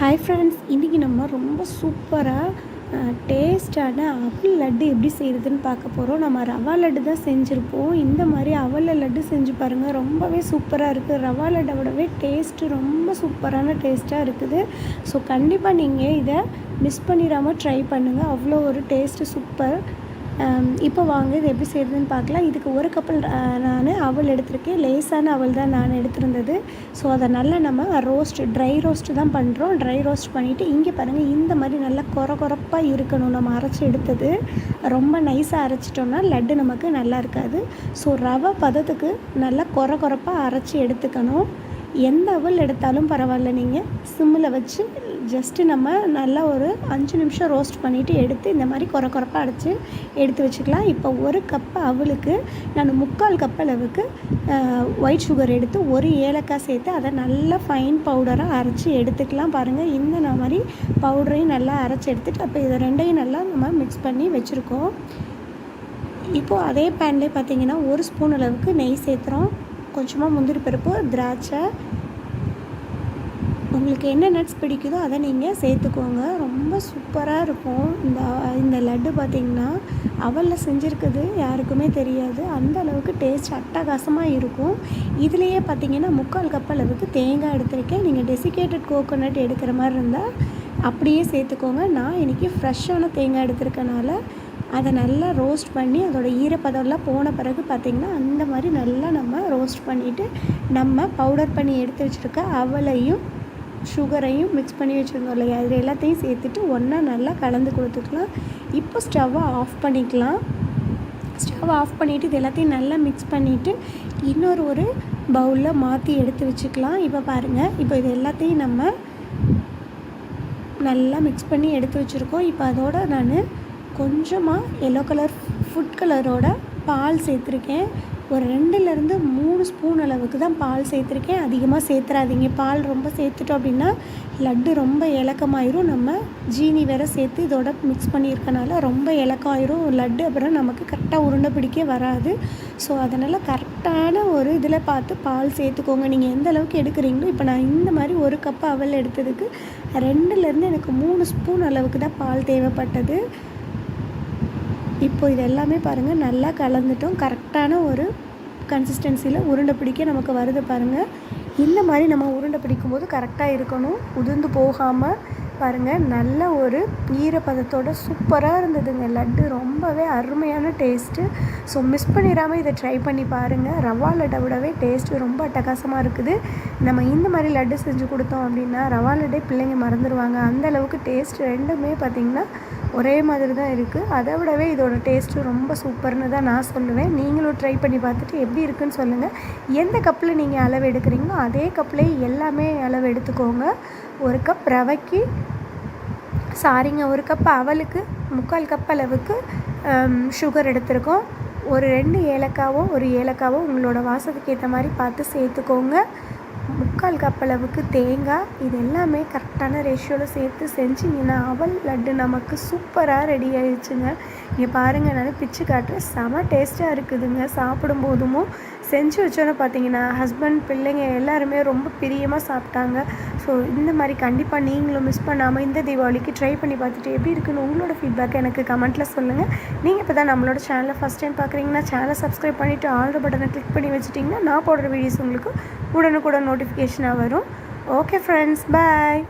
Hi friends இன்றைக்கி நம்ம ரொம்ப சூப்பராக டேஸ்டான அவல் லட்டு எப்படி செய்கிறதுன்னு பார்க்க போகிறோம் நம்ம ரவா லட்டு தான் செஞ்சுருப்போம். இந்த மாதிரி அவல லட்டு செஞ்சு பாருங்கள் ரொம்பவே சூப்பராக இருக்குது ரவா லட்டை விடவே டேஸ்ட்டு ரொம்ப சூப்பரான டேஸ்ட்டாக இருக்குது. ஸோ கண்டிப்பாக நீங்கள் இதை மிஸ் பண்ணிடாமல் ட்ரை பண்ணுங்கள் அவ்வளோ ஒரு டேஸ்ட்டு சூப்பர் இப்போ வாங்க இது எப்படி செய்கிறதுன்னு பார்க்கலாம். இதுக்கு ஒரு கப்பல் நான் அவள் எடுத்திருக்கேன். லேசான அவள் தான் நான் எடுத்திருந்தது. ஸோ அதை நல்லா நம்ம ரோஸ்ட் ட்ரை ரோஸ்ட்டு தான் பண்ணுறோம் ட்ரை ரோஸ்ட் பண்ணிவிட்டு இங்கே பாருங்கள் இந்த மாதிரி நல்லா குற குறப்பாக இருக்கணும். நம்ம அரைச்சி எடுத்தது. ரொம்ப நைஸாக அரைச்சிட்டோம்னா லட்டு நமக்கு நல்லா இருக்காது. ஸோ ரவை பதத்துக்கு நல்லா குற குறப்பாக அரைச்சி எடுத்துக்கணும். எந்த அவல் எடுத்தாலும் பரவாயில்ல நீங்கள் சிம்மில் வச்சு ஜஸ்ட்டு நம்ம நல்லா ஒரு அஞ்சு நிமிஷம் ரோஸ்ட் பண்ணிவிட்டு எடுத்து இந்த மாதிரி குறை குறைப்பாக அடித்து எடுத்து வச்சுக்கலாம். இப்போ ஒரு கப் அவளுக்கு நான் முக்கால் கப் அளவுக்கு ஒயிட் சுகர் எடுத்து ஒரு ஏலக்காய் சேர்த்து அதை நல்லா ஃபைன் பவுடராக அரைச்சி எடுத்துக்கலாம் பாருங்கள் இந்த மாதிரி பவுடரையும் நல்லா அரைச்சி எடுத்துகிட்டு அப்போ இதை ரெண்டையும் நல்லா நம்ம மிக்ஸ் பண்ணி வச்சுருக்கோம். இப்போது அதே பேன்லேயே பார்த்திங்கன்னா ஒரு ஸ்பூன் அளவுக்கு நெய் சேர்த்துறோம். கொஞ்சமாக முந்திரி பருப்பு திராட்சை. உங்களுக்கு என்ன நட்ஸ் பிடிக்குதோ அதை நீங்கள் சேர்த்துக்கோங்க. ரொம்ப சூப்பராக இருக்கும். இந்த இந்த லட்டு பார்த்திங்கன்னா அவலில் செஞ்சுருக்குது யாருக்குமே தெரியாது. அந்த அளவுக்கு டேஸ்ட் அட்டகாசமாக இருக்கும். இதுலேயே பார்த்திங்கன்னா முக்கால் கப் அளவுக்கு தேங்காய் எடுத்திருக்கேன். நீங்கள் டெசிகேட்டட் கோகோனட் எடுக்கிற மாதிரி இருந்தால் அப்படியே சேர்த்துக்கோங்க. நான் இன்றைக்கி ஃப்ரெஷ்ஷான தேங்காய் எடுத்திருக்கனால அதை நல்லா ரோஸ்ட் பண்ணி அதோடய ஈரப்பதம்லாம் போன பிறகு பார்த்திங்கன்னா அந்த மாதிரி நல்லா நம்ம ரோஸ்ட் பண்ணிவிட்டு நம்ம பவுடர் பண்ணி எடுத்து வச்சுருக்க அவலையும் சுகரையும் மிக்ஸ் பண்ணி வச்சுருந்தோம் இல்லையா? இது எல்லாத்தையும் சேர்த்துட்டு ஒன்றா நல்லா கலந்து கொடுத்துக்கலாம். இப்போ ஸ்டவ்வை ஆஃப் பண்ணிக்கலாம். ஸ்டவ் ஆஃப் பண்ணிவிட்டு இது எல்லாத்தையும் நல்லா மிக்ஸ் பண்ணிவிட்டு இன்னொரு ஒரு பவுலில் மாற்றி எடுத்து வச்சுக்கலாம். இப்போ பாருங்கள் இப்போ இது எல்லாத்தையும் நம்ம நல்லா மிக்ஸ் பண்ணி எடுத்து வச்சுருக்கோம். இப்போ அதோட நான் கொஞ்சமாக எல்லோ கலர் ஃபுட் கலரோட பால் சேர்த்துருக்கேன். ஒரு ரெண்டுலேருந்து மூணு ஸ்பூன் அளவுக்கு தான் பால் சேர்த்துருக்கேன். அதிகமாக சேர்த்துறாதீங்க பால் ரொம்ப சேர்த்துட்டோம் அப்படின்னா லட்டு ரொம்ப இலக்கமாயிரும். நம்ம ஜீனி வேற சேர்த்து இதோட மிக்ஸ் பண்ணியிருக்கனால ரொம்ப இலக்காயிரும். லட்டு அப்புறம் நமக்கு கரெக்டாக உருண்டை பிடிக்க வராது. ஸோ அதனால் கரெக்டான ஒரு இதில் பார்த்து பால் சேர்த்துக்கோங்க. நீங்கள் எந்த அளவுக்கு எடுக்கிறீங்களோ இப்போ நான் இந்த மாதிரி ஒரு கப் அவல் எடுத்ததுக்கு ரெண்டுலேருந்து எனக்கு மூணு ஸ்பூன் அளவுக்கு தான் பால் தேவைப்பட்டது. இப்போ இது எல்லாமே பாருங்கள் நல்லா கலந்துட்டோம். கரெக்டான ஒரு கன்சிஸ்டன்சியில் உருண்டை பிடிக்க நமக்கு வருது பாருங்கள் இந்த மாதிரி நம்ம உருண்டை பிடிக்கும்போது கரெக்டாக இருக்கணும். உதிர்ந்து போகாமல் பாருங்கள் நல்ல ஒரு ஈரப்பதத்தோட சூப்பராக இருந்ததுங்க. லட்டு ரொம்பவே அருமையான டேஸ்ட்டு ஸோ மிஸ் பண்ணிடாமல் இதை ட்ரை பண்ணி பாருங்கள் ரவா லட்டை விடவே டேஸ்ட்டு ரொம்ப அட்டகாசமாக இருக்குது. நம்ம இந்த மாதிரி லட்டு செஞ்சு கொடுத்தோம் அப்படின்னா ரவா லட்டே பிள்ளைங்க மறந்துடுவாங்க அந்த அளவுக்கு டேஸ்ட் ரெண்டுமே பார்த்திங்கன்னா ஒரே மாதிரி தான் இருக்குது அதை விடவே இதோட டேஸ்ட்டு ரொம்ப சூப்பர்னு தான் நான் சொல்லுவேன். நீங்களும் ட்ரை பண்ணி பார்த்துட்டு எப்படி இருக்குன்னு சொல்லுங்கள் எந்த கப்பில் நீங்கள் அளவு எடுக்கிறீங்களோ அதே கப்பிலே எல்லாமே அளவு எடுத்துக்கோங்க. ஒரு கப் ரவைக்கு சாரிங்க ஒரு கப் அவலுக்கு முக்கால் கப் அளவுக்கு சுகர் எடுத்திருக்கோம். ஒரு ரெண்டு ஏலக்காவோ ஒரு ஏலக்காவோ உங்களோட வாசத்துக்கு ஏற்ற மாதிரி பார்த்து சேர்த்துக்கோங்க. முக்கால் கப் அளவுக்கு தேங்காய். இது எல்லாமே கரெக்டான ரேஷியோவில் சேர்த்து செஞ்சிங்கன்னா அவல் லட்டு நமக்கு சூப்பராக ரெடி ஆயிடுச்சுங்க. இங்கே பாருங்கள் நான் பிச்சு காட்டுறேன் செம டேஸ்ட்டாக இருக்குதுங்க. சாப்பிடும் போதுமும் செஞ்சு வச்சோன்னே பார்த்தீங்கன்னா ஹஸ்பண்ட் பிள்ளைங்க எல்லாருமே ரொம்ப பிரியமாக சாப்பிட்டாங்க. ஸோ இந்த மாதிரி கண்டிப்பாக நீங்களும் மிஸ் பண்ணாமல் இந்த தீபாவளிக்கு ட்ரை பண்ணி பார்த்துட்டு எப்படி இருக்குன்னு உங்களோட ஃபீட்பேக் எனக்கு கமெண்ட்டில் சொல்லுங்கள் நீங்கள் இப்போ தான் நம்மளோட சேனலை ஃபஸ்ட் டைம் பார்க்குறீங்கன்னா சேனலை சப்ஸ்கிரைப் பண்ணிவிட்டு ஆல்ரெடி பட்டனை கிளிக் பண்ணி வச்சுட்டிங்கன்னா நான் போடுற வீடியோஸ் உங்களுக்கு உடனுக்குடன் நோட்டிஃபிகேஷனாக வரும். Okay friends bye